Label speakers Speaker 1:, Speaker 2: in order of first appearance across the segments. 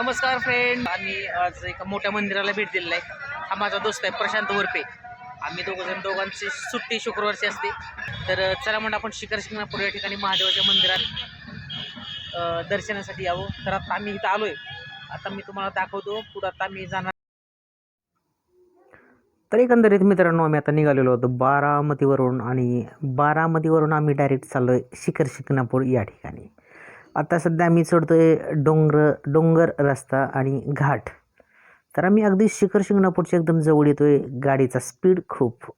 Speaker 1: नमस्कार फ्रेंड आम्ही आज एका मोठ्या मंदिराला भेट दिलेला आहे. हा माझा दोस्त आहे प्रशांत वरपे. आम्ही दोघं जण दोघांची सुट्टी शुक्रवारची असते. तर चला म्हणून आपण शिखर शिंगणापूर या ठिकाणी महादेवाच्या मंदिरात दर्शनासाठी यावं. तर आता आम्ही इथं आलोय. आता मी तुम्हाला दाखवतो पुढं आता आम्ही जाणार. तर एकंदरीत मित्रांनो आम्ही आता निघालेलो होतो बारामतीवरून आणि बारामतीवरून आम्ही डायरेक्ट चाललो आहे शिखर शिंगणापूर या ठिकाणी. आता सध्या आम्ही आहे डोंगर डोंगर रस्ता आणि घाट. तर आम्ही अगदी शिखर शिंगणापूरच्या एकदम जवळ येतो आहे गाडीचा स्पीड खूप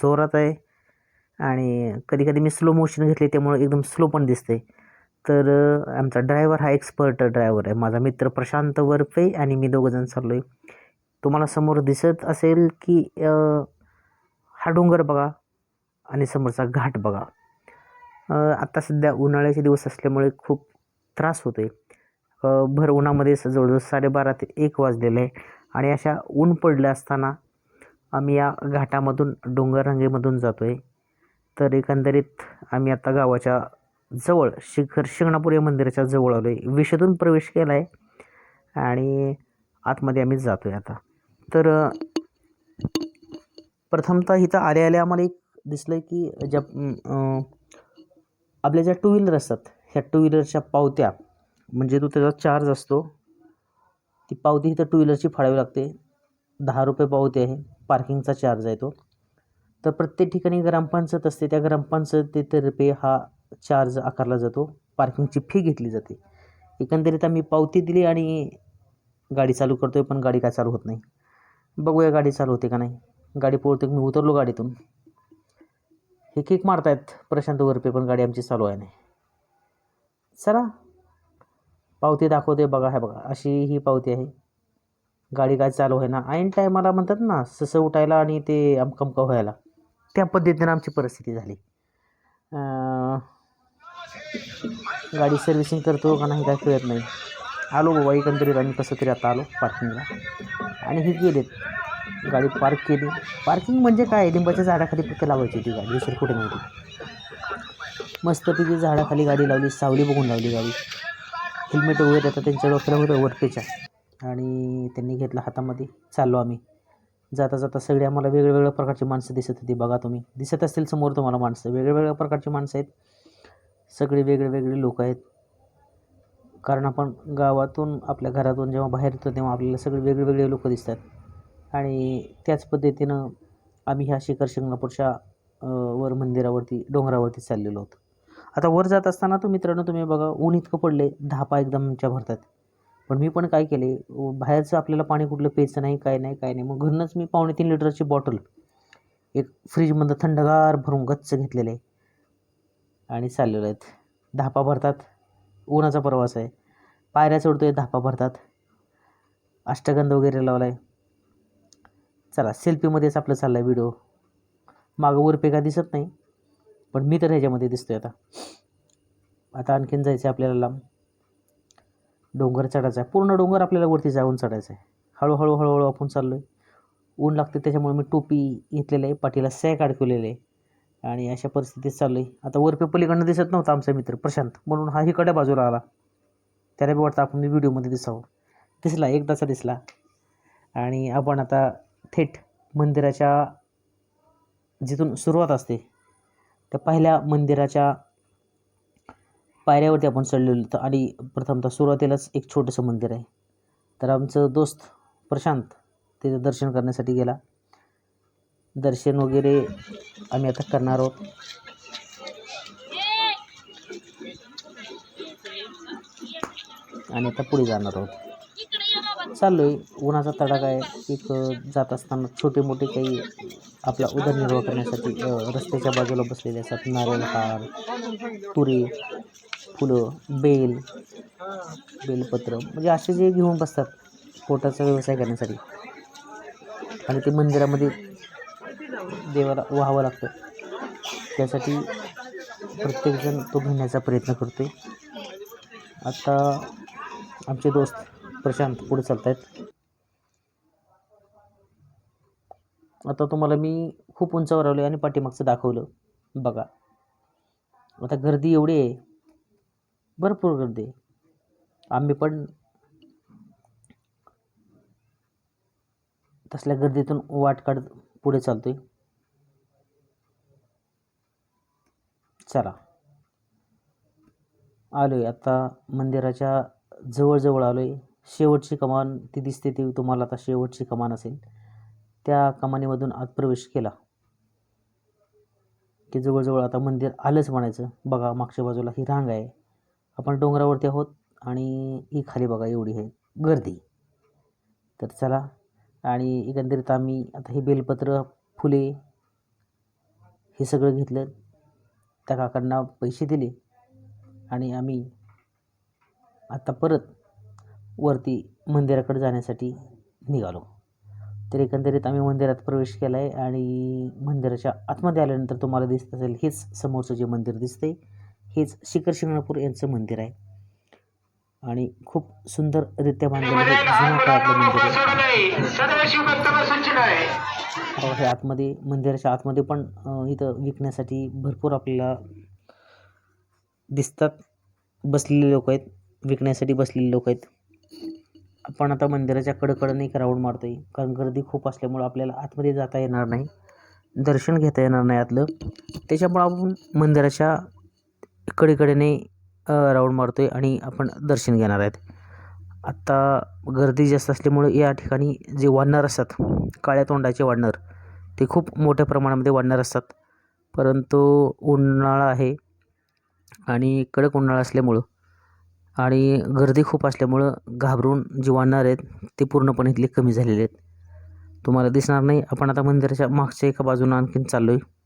Speaker 1: जोरात आहे. आणि कधी कधी मी स्लो मोशन घेतले त्यामुळे एकदम स्लो पण दिसते. तर आमचा ड्रायव्हर हा एक्सपर्ट ड्रायव्हर आहे. माझा मित्र प्रशांत वरपे आणि मी दोघंजण चाललो आहे तुम्हाला समोर दिसत असेल की हा डोंगर बघा आणि समोरचा घाट बघा. आत्ता सध्या उन्हाळ्याचे दिवस असल्यामुळे खूप त्रास होतो आहे भर उन्हामध्ये स- जवळजवळ साडेबारा ते एक वाजलेलं आहे आणि अशा ऊन पडलं असताना आम्ही या घाटामधून डोंगररांगेमधून जातो आहे तर एकंदरीत आम्ही आता गावाच्या जवळ शिखर शिंगणापूर या मंदिराच्या जवळ आलो आहे विषेतून प्रवेश केला आहे आणि आतमध्ये आम्ही जातो आहे आता. तर प्रथमतः इथं आल्या आले आम्हाला एक दिसलं की ज्या आपल्या ज्या टू व्हीलर असतात ह्या टू व्हीलरच्या पावत्या म्हणजे तो त्याचा चार्ज असतो ती पावती इथं टू व्हीलरची फाडावी लागते. दहा रुपये पावती आहे पार्किंगचा चार्ज आहे तो. तर प्रत्येक ठिकाणी ग्रामपंचायत असते त्या ग्रामपंचायतीतर्फे हा चार्ज आकारला जातो. पार्किंगची फी घेतली जाते. एकंदरीत आम्ही पावती दिली आणि गाडी चालू करतो आहे पण गाडी काय चालू होत नाही. बघूया गाडी चालू होते का नाही. गाडी पोळते मी उतरलो गाडीतून. हे किक मारतायत प्रशांत वरपे पण गाडी आमची चालू आहे नाही. चला. पावती दाखवते बघा हे बघा अशी ही पावती आहे. गाडी काय चालू आहे ना ऐन टायमाला म्हणतात ना ससं उठायला आणि ते अमकमक व्हायला. त्या पद्धतीनं आमची परिस्थिती झाली. गाडी सर्व्हिसिंग करतो का नाही काय कळत नाही. आलो बाबा एकंदरीत आम्ही कसं तरी आता आलो पार्किंगला आणि हे गेलेत. गाडी पार्क केली. पार्किंग म्हणजे काय? लिंबाच्या झाडाखाली फक्त लावायची होती गाडी दुसरी कुठे नव्हती. मस्तपैकी झाडाखाली गाडी लावली सावली बघून लावली गाडी. हेल्मेट वगैरे आता त्यांच्या डोक्याला होतं वरपेच्या आणि त्यांनी घेतलं हातामध्ये. चाललो आम्ही. जाता जाता सगळे आम्हाला वेगवेगळ्या वेगळ्या प्रकारची माणसं दिसत होती बघा तुम्ही. दिसत असतील समोर तुम्हाला माणसं. वेगवेगळ्या वेगळ्या प्रकारची माणसं आहेत. सगळे वेगळे वेगळे लोक आहेत. कारण आपण गावातून आपल्या घरातून जेव्हा बाहेर येतो तेव्हा आपल्याला सगळे वेगळे वेगळे लोक दिसतात. आणि त्याच पद्धतीनं आम्ही ह्या शिखर शिंगणापूरच्या वर मंदिरावरती डोंगरावरती चाललेलो होतो. आता वर जात असताना तो मित्रांनो तुम्ही बघा ऊन इतकं पडले धापा एकदम आमच्या भरतात. पण मी पण काय केले बाहेरचं आपल्याला पाणी कुठलं प्यायचं नाही काय नाही काय नाही. मग घरूनच मी पावणे तीन लिटरची बॉटल एक फ्रीजमधलं थंडगार भरून गच्च घेतलेलं आहे आणि चाललेलो आहेत. धापा भरतात उन्हाचा प्रवास आहे. पायऱ्या चढतो आहे धापा भरतात. अष्टगंध वगैरे लावला आहे चला सेल्फीमध्येच आपलं चाललं आहे व्हिडिओ मागं वरपे का दिसत नाही पण मी तर ह्याच्यामध्ये दिसतोय आता. आता आणखीन जायचं आहे आपल्याला लांब. डोंगर चढायचा आहे पूर्ण डोंगर आपल्याला वरती जाऊन चढायचं आहे हळूहळू हळूहळू आपण चाललो आहे ऊन लागते त्याच्यामुळे मी टोपी घेतलेलं आहे पाठीला सॅक अडकवलेलं आहे आणि अशा परिस्थितीत चाललो आहे आता वरपे पलीकडनं दिसत नव्हता आमचा मित्र प्रशांत. म्हणून हा इकडे बाजूला आला. त्याला बी वाटतं आपण व्हिडिओमध्ये दिसावं. दिसला एकदाचा दिसला. आणि आपण आता थेट मंदिराच्या जिथून सुरुवात असते. त्या पहिल्या मंदिराच्या पायऱ्यावरती आपण चढलेलो तर आणि प्रथमतः सुरुवातीलाच एक छोटंसं मंदिर आहे. तर आमचं दोस्त प्रशांत तिथे दर्शन करण्यासाठी गेला. दर्शन वगैरे आम्ही आता करणार आहोत. आणि आता पुढे जाणार आहोत. चाललो आहे उन्हाचा तडाखा आहे. एक जात असताना छोटे मोठे काही आपला उदरनिर्वाह करण्यासाठी रस्त्याच्या बाजूला बसलेले असतात. नारळ हार तुरे फुलं बेल बेलपत्र म्हणजे असे जे घेऊन बसतात पोटाचा व्यवसाय करण्यासाठी. आणि ते मंदिरामध्ये देवाला व्हावं लागतं. त्यासाठी प्रत्येकजण तो घेण्याचा प्रयत्न करतो आहे आता आमचे दोस्त प्रशांत पुढे चालतायत. आता तुम्हाला मी खूप उंचावर आलो आणि पाठीमागचं दाखवलं. बघा. आता गर्दी एवढी आहे. भरपूर गर्दी आहे. आम्ही पण तसल्या गर्दीतून वाट काढत पुढे चालतोय. चला. आलो आहे आता मंदिराच्या जवळजवळ आलो आहे शेवटची कमान ती दिसते ती तुम्हाला आता शेवटची कमान असेल. त्या कमानीमधून आत प्रवेश केला. की जवळजवळ आता मंदिर आलंच म्हणायचं. बघा मागच्या बाजूला ही रांग आहे. आपण डोंगरावरती आहोत आणि ही खाली बघा एवढी आहे. गर्दी. तर चला. आणि एकंदरीत आम्ही आता हे बेलपत्र फुले हे सगळं घेतलं. त्या काकांना पैसे दिले. आणि आम्ही आता परत वरती मंदिराकडे जाण्यासाठी निघालो. तर एकंदरीत आम्ही मंदिरात प्रवेश केला आहे आणि मंदिराच्या आतमध्ये आल्यानंतर तुम्हाला दिसत असेल हेच समोरचं जे मंदिर दिसतंय हेच शिखर शिंगणापूर यांचं मंदिर आहे. आणि खूप सुंदररित्या बांधलेलं जुन्या काळातलं मंदिर आहे. हे आतमध्ये मंदिराच्या आतमध्ये पण इथं विकण्यासाठी भरपूर आपल्याला दिसतात. बसलेले लोक आहेत विकण्यासाठी बसलेले लोक आहेत. आपण आता मंदिराच्या कडकडने एक राऊंड मारतो आहे कारण गर्दी खूप असल्यामुळं आपल्याला आतमध्ये जाता येणार नाही. दर्शन घेता येणार नाही आतलं. त्याच्यामुळं आपण मंदिराच्या कडेकडेने राऊंड मारतो आहे आणि आपण दर्शन घेणार आहेत. आत्ता गर्दी जास्त असल्यामुळं या ठिकाणी जे वाढणार असतात काळ्या तोंडाचे वाढणार ते खूप मोठ्या प्रमाणामध्ये वाढणार असतात. परंतु उन्हाळा आहे आणि कडक उन्हाळा असल्यामुळं आणि गर्दी खूप असल्यामुळं घाबरून जे वाढणार आहेत ते पूर्णपणे इथले कमी झालेले आहेत. तुम्हाला दिसणार नाही आपण आता मंदिराच्या मागच्या एका बाजूनं आणखीन चाललो आहे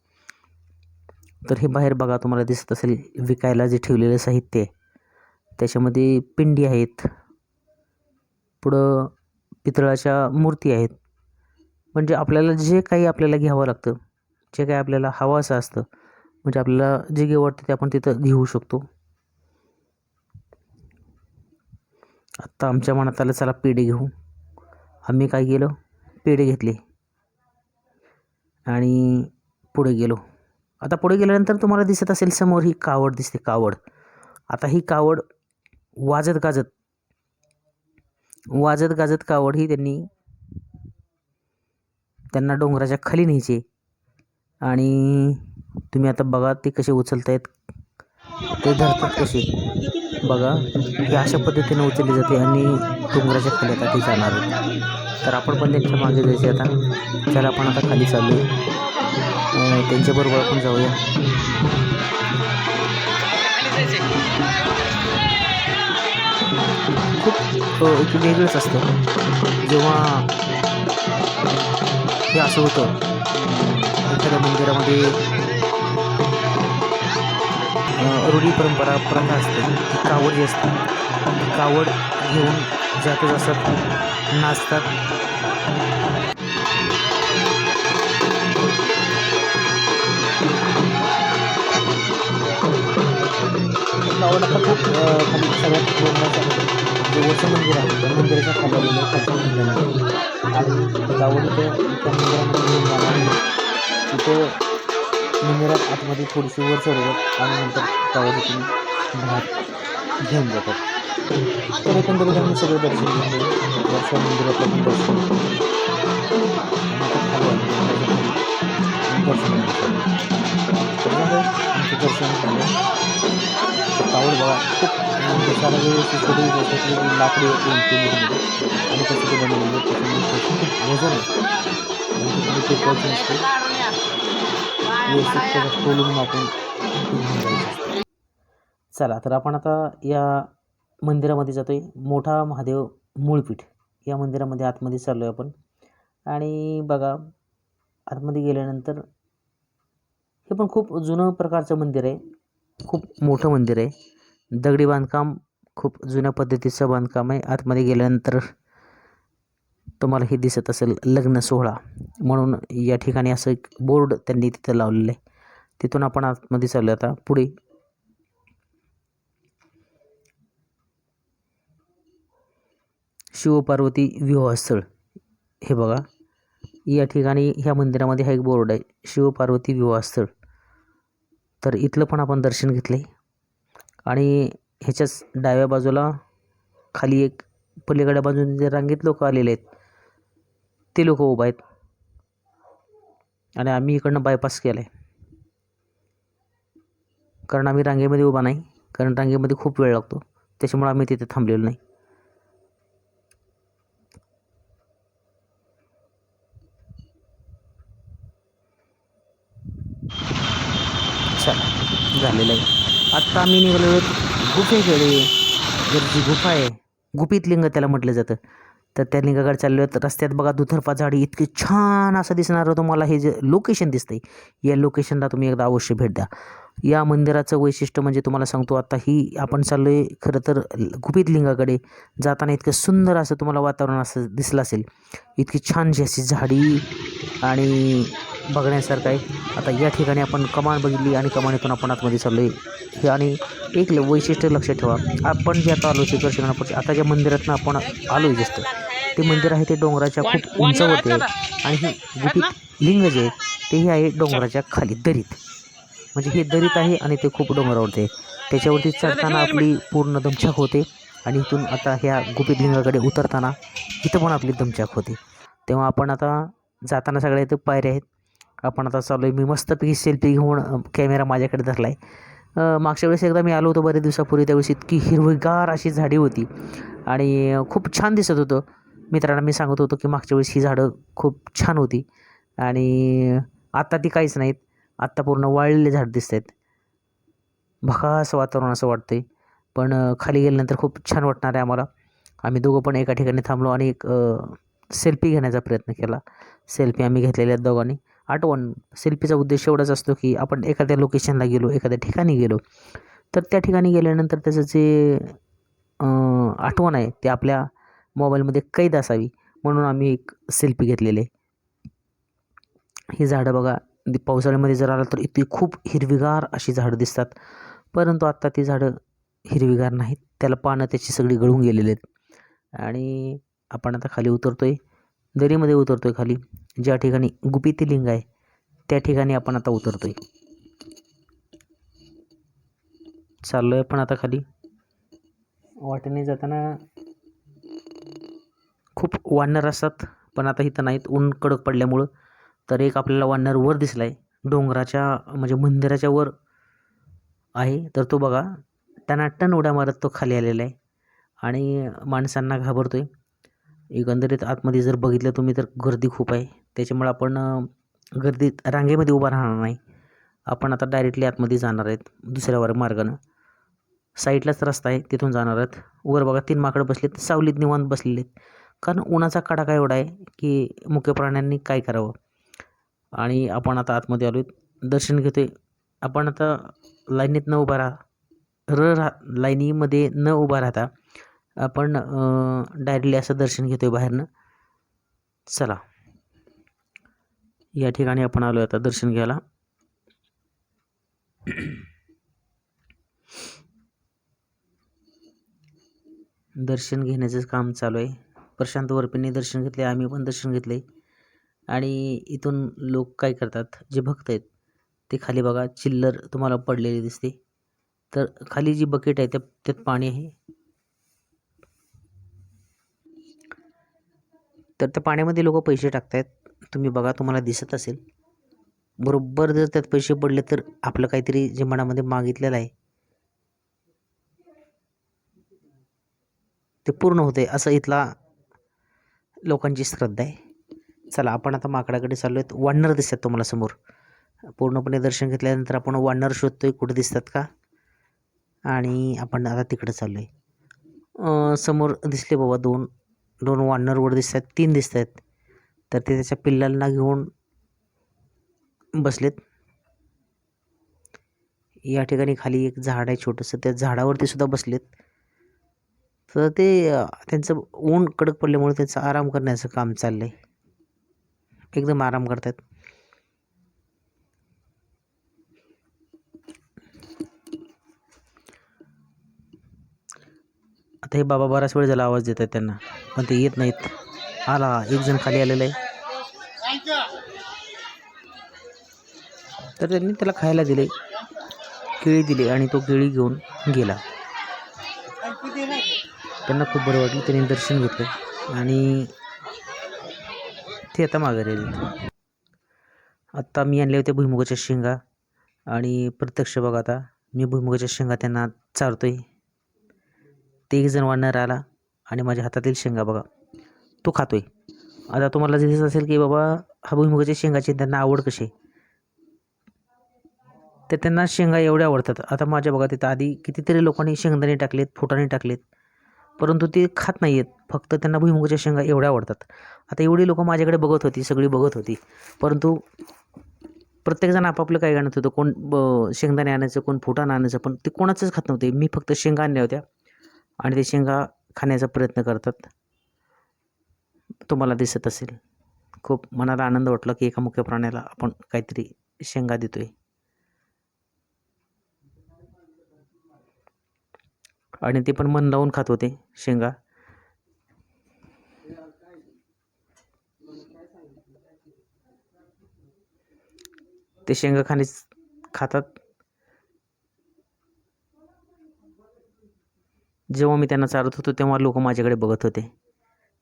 Speaker 1: तर हे बाहेर बघा तुम्हाला दिसत असेल विकायला जे ठेवलेलं साहित्य आहे. त्याच्यामध्ये पिंडी आहेत. पुढं पितळाच्या मूर्ती आहेत. म्हणजे आपल्याला जे काही आपल्याला घ्यावं लागतं जे काही आपल्याला हवं असं असतं म्हणजे आपल्याला जे घेऊ वाटतं ते आपण तिथं घेऊ शकतो. आत्ता आमच्या मनात आलं चला पेढे घेऊ. आम्ही काय केलं? पेढे घेतले. आणि पुढे गेलो. आता पुढे गेल्यानंतर तुम्हाला दिसत असेल समोर ही कावड दिसते कावड. आता ही कावड वाजत गाजत वाजत गाजत कावड ही त्यांनी त्यांना डोंगराच्या खाली न्यायचे. आणि तुम्ही आता बघा ते कसे उचलत आहेत ते धरतात कसे. बघा हे अशा पद्धतीने उचलली जाते आणि डोंगराच्या खाली आता ती जाणार तर आपण पण त्यांच्या मागे जायचे आता. चला आपण आता खाली चाललो त्यांच्याबरोबर आपण जाऊया. खूप एक वेगळंच असतं. जेव्हा हे असं होतं एखाद्या मंदिरामध्ये रूढी परंपरा प्रथा असते. ती कावड जी असते. ती कावड घेऊन जात असतात नाचतात. कावड आता खूप खाली सगळ्यात जे वरचं मंदिर आहे त्या मंदिराच्या खाली आलेलं खालच्या मंदिरामध्ये आणि त्या त्या मंदिरामध्ये तिथं मंदिरात आतमध्ये थोडीशी वर चढवतात आणि नंतर कावड इथून बाहेर घेऊन जातात तर एकंदरीत आम्ही सगळं दर्शन घेतलं वरच्या मंदिरातलं पण दर्शन आणि आता खाली आलो डोंगराच्या खाली आणि दर्शन घेतलं तर झालं आमचं दर्शन झालं तर कावड बघा खूप म्हणजे सारा व्यवस्थित छोटी त्याच्यातली जी लाकडी येते केलीमध्ये आणि त्याचं ते बनवलेलं आहे. त्याच्यामुळे त्याचं खूप वजन आहे आणि ते तुम्ही टेकवायचं नसते व्यवस्थित तोलून आपण चला तर आपण आता या मंदिरामध्ये जातोय. मोठा महादेव मूळपीठ. या मंदिरामध्ये आतमध्ये चाललो आहे आपण. आणि बघा आतमध्ये गेल्यानंतर हे पण खूप जुनं प्रकारचं मंदिर आहे. खूप मोठं मंदिर आहे. दगडी बांधकाम खूप जुन्या पद्धतीचं बांधकाम आहे. आतमध्ये गेल्यानंतर तुम्हाला हे दिसत असेल लग्न सोहळा. म्हणून या ठिकाणी असं एक बोर्ड त्यांनी तिथं लावलेलं आहे. तिथून आपण आतमध्ये चाललो आता. पुढे. शिवपार्वती विवाहस्थळ. हे बघा. या ठिकाणी ह्या मंदिरामध्ये हा एक बोर्ड आहे. शिवपार्वती विवाहस्थळ. तर इथलं पण आपण दर्शन घेतलं आहे आणि ह्याच्याच डाव्या बाजूला खाली एक पलीकडच्या बाजूने जे रांगेत लोक आलेले आहेत ते लोक उभा आहेत. आणि आम्ही इकडनं बायपास केला आहे कारण आम्ही रांगेमध्ये उभा नाही. कारण रांगेमध्ये खूप वेळ लागतो. त्याच्यामुळे आम्ही तिथे थांबलेलो नाही. चला झालेलं आहे. आत्ता आम्ही निघालो गुफेकडे. जर जी गुफा आहे गुपित लिंग त्याला म्हटलं जातं. तर त्या लिंगाकडे चाललो आहेत रस्त्यात बघा दुथरपा झाडी इतकी छान असं दिसणारं तुम्हाला. हे जे लोकेशन दिसतंय या लोकेशनला तुम्ही एकदा अवश्य भेट द्या. या मंदिराचं वैशिष्ट्य म्हणजे तुम्हाला सांगतो आता ही आपण चाललो आहे खरं तर गुपित लिंगाकडे. जाताना इतकं सुंदर असं तुम्हाला वातावरण असं दिसलं असेल. इतकी छानशी अशी झाडी आणि बघण्यासारखं आहे. आता या ठिकाणी आपण कमान बघितली आणि कमानीतून आपण आतमध्ये चाललो आहे हे आणि एक वैशिष्ट्य लक्षात ठेवा. आपण जे आता आलो शिखर आता ज्या मंदिरातनं आपण आलो आहे जास्त ते मंदिर आहे ते डोंगराच्या खूप उंचावरती आहे. आणि हे गुपित लिंग जे आहे तेही आहे डोंगराच्या खाली दरीत. म्हणजे हे दरीत आहे आणि ते खूप डोंगरावरती आहे. त्याच्यावरती चढताना आपली पूर्ण दमछाक होते. आणि इथून आता ह्या गुपित लिंगाकडे उतरताना इथं पण आपली दमछाक होते. तेव्हा आपण आता जाताना सगळ्या इथं पायऱ्या आहेत. आपण आता चालू आहे मी मस्तपैकी सेल्फी घेऊन कॅमेरा माझ्याकडे धरला आहे मागच्या वेळेस एकदा मी आलो होतो बरेच दिवसापूर्वी त्यावेळेस इतकी हिरवीगार अशी झाडी होती. आणि खूप छान दिसत होतं. मित्रांना मी सांगत होतो की मागच्या वेळेस ही झाडं खूप छान होती. आणि आत्ता ती काहीच नाहीत. आत्ता पूर्ण वाळलेले झाड दिसत आहेत भकास वातावरण असं वाटतंय. पण खाली गेल्यानंतर खूप छान वाटणार आहे आम्हाला. आम्ही दोघं पण एका ठिकाणी थांबलो आणि एक सेल्फी घेण्याचा प्रयत्न केला. सेल्फी आम्ही घेतलेल्या आहेत दोघांनी. आठवण सेल्फीचा उद्देश एवढाच असतो की आपण एखाद्या लोकेशनला गेलो एखाद्या ठिकाणी गेलो तर त्या ठिकाणी गेल्यानंतर त्याचं जे आठवण आहे ते आपल्या मोबाईलमध्ये कैद असावी म्हणून आम्ही एक सेल्फी घेतलेली. आहे ही झाडं बघा पावसाळ्यामध्ये जर आलं तर इतकी खूप हिरवीगार अशी झाडं दिसतात परंतु आत्ता ती झाडं हिरवीगार नाहीत त्याला पानं त्याची सगळी गळून गेलेली आहेत. आणि आपण आता खाली उतरतो आहे दरीमध्ये उतरतो आहे खाली. ज्या ठिकाणी गुपिती लिंग आहे त्या ठिकाणी आपण आता उतरतो आहे चाललो आहे पण आता खाली. वाटेने जाताना खूप वानर असतात पण आता इथं नाहीत. ऊन कडक पडल्यामुळं. तर एक आपल्याला वानर वर दिसला आहे डोंगराच्या म्हणजे मंदिराच्या वर आहे. तर तो बघा टनाटन उड्या मारत तो खाली आलेला आहे. आणि माणसांना घाबरतो आहे एकंदरीत आतमध्ये जर बघितलं तुम्ही तर गर्दी खूप आहे. त्याच्यामुळे आपण गर्दीत रांगेमध्ये उभा राहणार नाही. आपण आता डायरेक्टली आतमध्ये जाणार आहेत दुसऱ्या वर मार्गानं साईडलाच रस्ता आहे तिथून जाणार आहेत. वर बघा तीन माकडं बसलेत सावलीत निवांत बसलेले आहेत कारण उन्हाचा कडाका एवढा आहे की मुख्य प्राण्यांनी काय करावं? आणि आपण आता आतमध्ये आलो दर्शन घेतोय. आपण आता लाईनीत न उभा राहा र राह लाईनीमध्ये न उभा राहता आपण डायरेक्टली असं दर्शन घेतो आहे बाहेरनं. चला. या ठिकाणी आपण आलो आता दर्शन घ्यायला. दर्शन घेण्याचं काम चालू आहे. प्रशांत वरपेने दर्शन घेतले आम्ही पण दर्शन घेतले आणि इथून लोक काय करतात जे भक्त आहेत ते खाली बघा चिल्लर तुम्हाला पडलेली दिसते. तर खाली जी बकेट आहे त्या त्यात पाणी आहे. तर त्या पाण्यामध्ये लोक पैसे टाकतायत. तुम्ही बघा तुम्हाला दिसत असेल. बरोबर जर त्यात पैसे पडले तर आपलं काहीतरी जे मनामध्ये मागितलेलं आहे ते पूर्ण होते असं इथला लोकांची श्रद्धा आहे. चला आपण आता माकडाकडे चाललो आहेत वानर दिसतात तुम्हाला समोर. पूर्णपणे दर्शन घेतल्यानंतर आपण वानर शोधतोय कुठे दिसतात का? आणि आपण आता तिकडे चाललो आहे समोर दिसले बाबा दोन दोन वानर वर दिसत आहेत तीन दिसत आहेत तर ते त्याच्या पिल्लांना घेऊन बसलेत. या ठिकाणी खाली एक झाड आहे छोटंसं. त्या झाडावरती सुद्धा बसलेत. तर ते त्यांचं ऊन कडक पडल्यामुळे त्यांचं आराम करण्याचं काम चाललं आहे एकदम आराम करतात आता हे बाबा बराच वेळ झाला आवाज देत आहेत त्यांना. पण ते येत नाहीत. आला एक जण खाली आलेला आहे. तर त्यांनी त्याला खायला दिले केळी दिली आणि तो केळी घेऊन गेला. त्यांना खूप बरं वाटलं त्यांनी दर्शन घेतलं आणि ते आता माघारी आले. आत्ता मी आणले होते भुईमुगाच्या शेंगा आणि प्रत्यक्ष बघा आता मी भुईमुगाच्या शेंगा त्यांना चारतोय. आहे एक जण वाढणार आला आणि माझ्या हातातील शेंगा बघा. तो खातो आहे आता तुम्हाला दिसत असेल की बाबा हा भुईमुगाच्या शेंगाची त्यांना आवड कशी आहे? तर त्यांना शेंगा एवढ्या आवडतात. आता माझ्या बघा तिथं आधी कितीतरी लोकांनी शेंगदाणे टाकलेत फुटाणे टाकलेत. परंतु ते खात नाही आहेत फक्त त्यांना भुईमुगाच्या शेंगा एवढ्या आवडतात. आता एवढी लोकं माझ्याकडे बघत होती सगळी बघत होती. परंतु प्रत्येकजण आपापलं काय आणत होतं कोण ब शेंगदाणे आणायचं कोण फुटाणं आणायचं पण ते कोणाचंच खात नव्हते. मी फक्त शेंगा आणल्या होत्या. आणि ते शेंगा खाण्याचा प्रयत्न करतात. तुम्हाला दिसत असेल. खूप मनाला आनंद वाटला की एका मुख्य प्राण्याला आपण काहीतरी शेंगा देतोय. आणि ते पण मन लावून खात होते शेंगा. ते शेंगा खाणे खातात. जेव्हा मी त्यांना चारत होतो तेव्हा लोक माझ्याकडे बघत होते.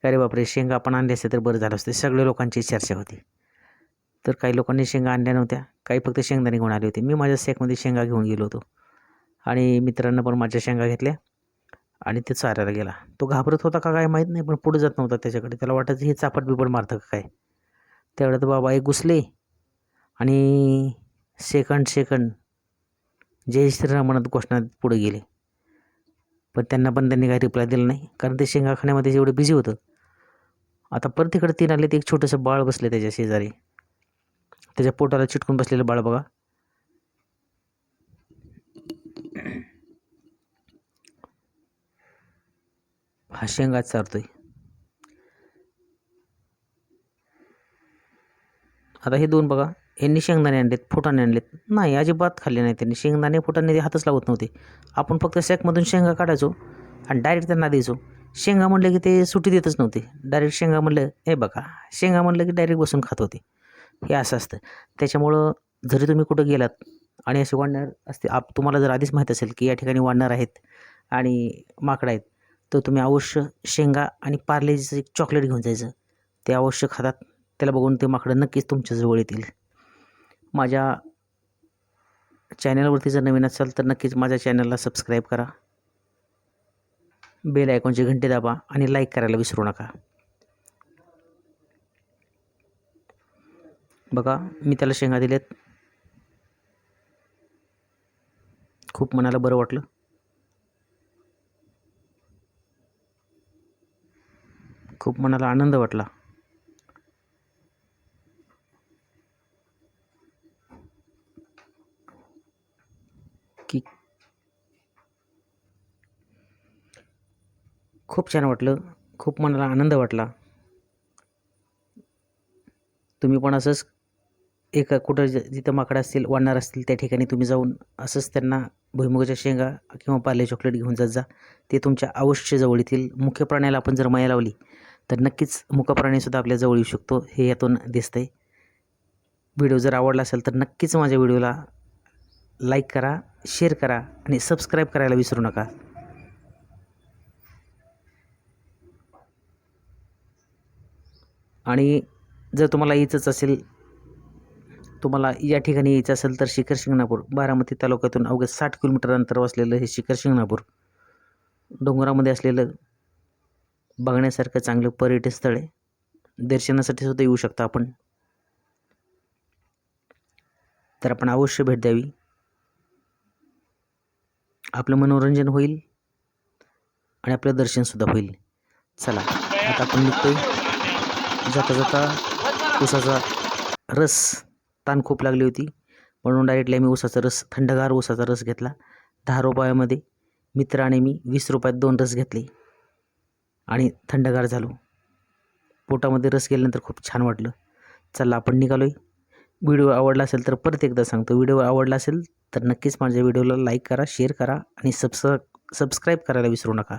Speaker 1: अरे बापरे शेंगा आपण आणले असते तर बरं झालं असते. सगळ्या लोकांची चर्चा होती. तर काही लोकांनी शेंगा आणल्या नव्हत्या. काही फक्त शेंगदाणे घेऊन आले होते. मी माझ्या सेकमध्ये शेंगा घेऊन गेलो होतो. आणि मित्रांना पण माझ्या शेंगा घेतल्या आणि ते चारायला गेला. तो घाबरत होता का काय माहीत नाही पण पुढे जात नव्हता त्याच्याकडे. त्याला वाटायचं हे चापट बिपट मारतं का काय? त्यावेळेत बाबा एक घुसले आणि सेकंड सेकंड जय श्रीराम म्हणत घोषणा पुढे गेले. पण त्यांना पण त्यांनी काही रिप्लाय दिला नाही. कारण ते शेंगा खाण्यामध्ये जेवढं बिझी होतं आता परत तिकडे तीन आले ते एक छोटंसं बाळ बसले त्याच्या शेजारी. त्याच्या पोटाला चिटकून बसलेलं बाळ बघा. हा शेंगाच चारतोय. आता हे दोन बघा. यांनी शेंगदाणे आणलेत फुटाणे आणलेत. नाही अजिबात खाल्ले नाही त्यांनी. शेंगदाणे फुटाणे ते हातच लावत नव्हते. आपण फक्त सॅकमधून शेंगा काढायचो आणि डायरेक्ट त्यांना द्यायचो. शेंगा म्हणलं की ते सुट्टी देतच नव्हते. डायरेक्ट शेंगा म्हणलं हे बघा. शेंगा म्हणलं की डायरेक्ट बसून खात होते. हे असं असतं. त्याच्यामुळं जरी तुम्ही कुठं गेलात आणि असे वाढणार असते आप तुम्हाला जर आधीच माहीत असेल की या ठिकाणी वाढणार आहेत आणि माकडं आहेत तर तुम्ही अवश्य शेंगा आणि पार्लेजीचं एक चॉकलेट घेऊन जायचं. ते अवश्य खातात. त्याला बघून ते माकडं नक्कीच तुमच्याजवळ येतील. माझ्या चॅनलवरती जर नवीन असाल तर नक्कीच माझ्या चॅनलला सबस्क्राईब करा. बेल आयकॉनची घंटी दाबा आणि लाईक करायला विसरू नका. बघा मी त्याला शेंगा दिल्यात खूप मनाला बरं वाटलं. खूप मनाला आनंद वाटला. खूप छान वाटलं. खूप मनाला आनंद वाटला. तुम्ही पण असंच एका कुठं ज जिथं माकडं असतील वाढणार असतील त्या ठिकाणी तुम्ही जाऊन असंच त्यांना भुईमुगाच्या शेंगा किंवा पार्ले चॉकलेट घेऊन जात जा. ते तुमच्या अवश्य जवळ येतील. मुख्य प्राण्याला आपण जर माया लावली तर नक्कीच मुख्य प्राणीसुद्धा आपल्या जवळ येऊ शकतो. हे यातून दिसतं आहे व्हिडिओ जर आवडला असेल तर नक्कीच माझ्या व्हिडिओला लाईक करा शेअर करा आणि सबस्क्राईब करायला विसरू नका. आणि जर तुम्हाला यायचंच असेल तुम्हाला या ठिकाणी यायचं असेल तर शिखर शिंगणापूर बारामती तालुक्यातून अवघ्या साठ किलोमीटर अंतर असलेलं हे शिखर शिंगणापूर. डोंगरामध्ये असलेलं बघण्यासारखं चांगलं पर्यटन स्थळ आहे. दर्शनासाठी सुद्धा येऊ शकता आपण. तर आपण अवश्य भेट द्यावी. आपलं मनोरंजन होईल आणि आपलं दर्शनसुद्धा होईल. चला आता आपण निघतोय. जाता जाता ऊसाचा रस ताण खूप लागली होती. म्हणून डायरेक्टली आम्ही ऊसाचा रस थंडगार ऊसाचा रस घेतला. दहा रुपयामध्ये मित्राने मी वीस रुपयात दोन रस घेतले. आणि थंडगार झालो. पोटामध्ये रस गेल्यानंतर खूप छान वाटलं. चला आपण निघालो आहे व्हिडिओ आवडला असेल तर परत एकदा सांगतो. व्हिडिओ आवडला असेल तर नक्कीच माझ्या व्हिडिओला लाईक करा शेअर करा आणि सबस्क्रा सबस्क्राईब करायला विसरू नका.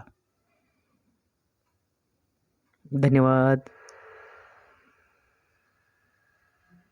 Speaker 1: धन्यवाद.